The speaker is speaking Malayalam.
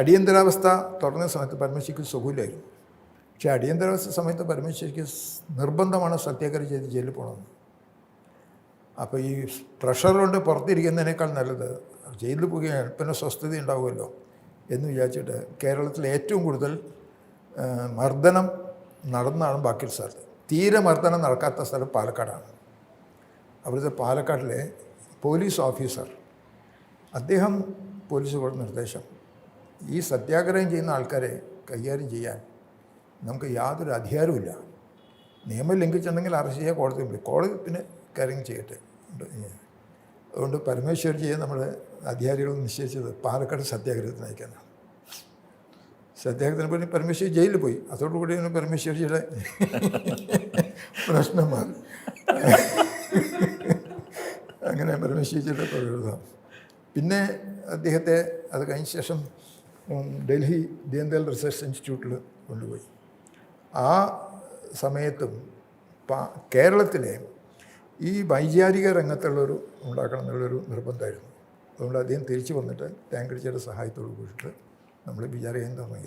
അടിയന്തരാവസ്ഥ തുടങ്ങിയ സമയത്ത് പരമേശ്വരിക്ക് സുഖമില്ലായിരുന്നു. പക്ഷേ അടിയന്തരാവസ്ഥ സമയത്ത് പരമേശ്വരിക്ക് നിർബന്ധമാണ് സത്യാഗ്രഹം ചെയ്ത് ജയിലിൽ പോകണമെന്ന് അപ്പോൾ ഈ പ്രഷർ കൊണ്ട് പുറത്തിരിക്കുന്നതിനേക്കാൾ നല്ലത്. ജയിലിൽ പോകുകയാണ് പിന്നെ സ്വസ്ഥത ഉണ്ടാവുമല്ലോ എന്ന് വിചാരിച്ചിട്ട് കേരളത്തിൽ ഏറ്റവും കൂടുതൽ മർദ്ദനം നടന്നാണ് ബാക്കി സ്ഥലത്ത്. തീരെ മർദ്ദനം നടക്കാത്ത സ്ഥലം പാലക്കാടാണ്. അവിടുത്തെ പാലക്കാട്ടിലെ പോലീസ് ഓഫീസർ അദ്ദേഹം പോലീസ് കൊടുത്ത നിർദ്ദേശം ഈ സത്യാഗ്രഹം ചെയ്യുന്ന ആൾക്കാരെ കൈകാര്യം ചെയ്യാൻ നമുക്ക് യാതൊരു അധികാരവുമില്ല നിയമം ലംഘിച്ചിട്ടുണ്ടെങ്കിൽ അറസ്റ്റ് ചെയ്യാൻ കോടതി വിളിക്കും കോടതി പിന്നെ കാര്യം ചെയ്യട്ടെ. അതുകൊണ്ട് ചെയ്യാൻ നമ്മൾ അധികാരികൾ നിശ്ചയിച്ചത് പാലക്കാട് സത്യാഗ്രഹത്തിന് അയക്കാനാണ്. സത്യാഗ്രഹത്തിന് പോയി പരമേശ്വരി ജയിലിൽ പോയി. അതോടുകൂടി പരമേശ്വരിയുടെ പ്രശ്നം മാറി. അങ്ങനെ പരമേശ്വരിയുടെ പ്രകൃതം. പിന്നെ അദ്ദേഹത്തെ അത് കഴിഞ്ഞ ശേഷം ഡൽഹി ദീൻദയാൽ റിസർച്ച് ഇൻസ്റ്റിറ്റ്യൂട്ടിൽ കൊണ്ടുപോയി. ആ സമയത്തും കേരളത്തിലെ ഈ വൈചാരിക രംഗത്തുള്ളൊരു ഉണ്ടാക്കണം എന്നുള്ളൊരു നിർബന്ധമായിരുന്നു. അതുകൊണ്ട് അദ്ദേഹം തിരിച്ചു വന്നിട്ട് ടാങ്കടിച്ചയുടെ സഹായത്തോട് കൂടിയിട്ട് നമ്മൾ വിചാരം തുടങ്ങി